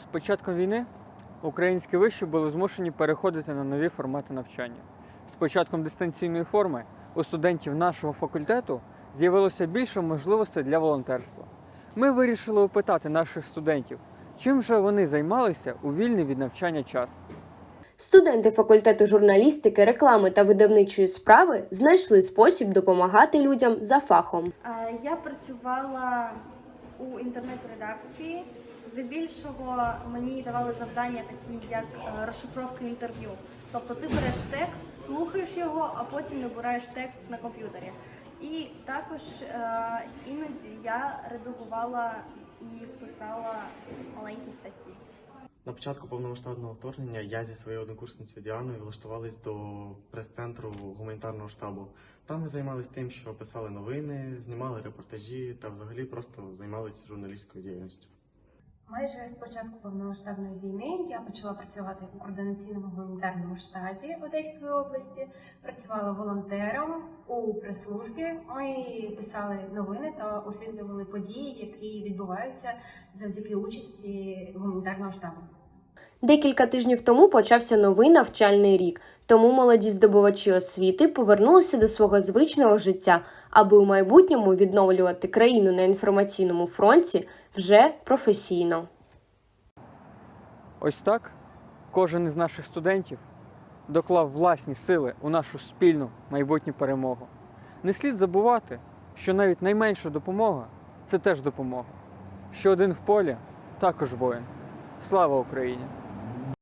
З початком війни українські виші були змушені переходити на нові формати навчання. З початком дистанційної форми у студентів нашого факультету з'явилося більше можливостей для волонтерства. Ми вирішили опитати наших студентів, чим же вони займалися у вільний від навчання час. Студенти факультету журналістики, реклами та видавничої справи знайшли спосіб допомагати людям за фахом. Я працювала у інтернет-редакції. Здебільшого мені давали завдання такі, як е, розшифровка інтерв'ю. Тобто ти береш текст, слухаєш його, а потім набираєш текст на комп'ютері. І також е, іноді я редагувала і писала маленькі статті. На початку повномасштабного вторгнення я зі своєю однокурсницею Діаною влаштувались до прес-центру гуманітарного штабу. Там ми займалися тим, що писали новини, знімали репортажі та взагалі просто займалися журналістською діяльністю. Майже з початку повномасштабної війни я почала працювати у координаційному гуманітарному штабі Одеської області. Працювала волонтером у прес-службі. Ми писали новини та освітлювали події, які відбуваються завдяки участі гуманітарного штабу. Декілька тижнів тому почався новий навчальний рік, тому молоді здобувачі освіти повернулися до свого звичного життя, аби у майбутньому відновлювати країну на інформаційному фронті вже професійно. Ось так кожен із наших студентів доклав власні сили у нашу спільну майбутню перемогу. Не слід забувати, що навіть найменша допомога це теж допомога. Що один в полі також воїн. Слава Україні!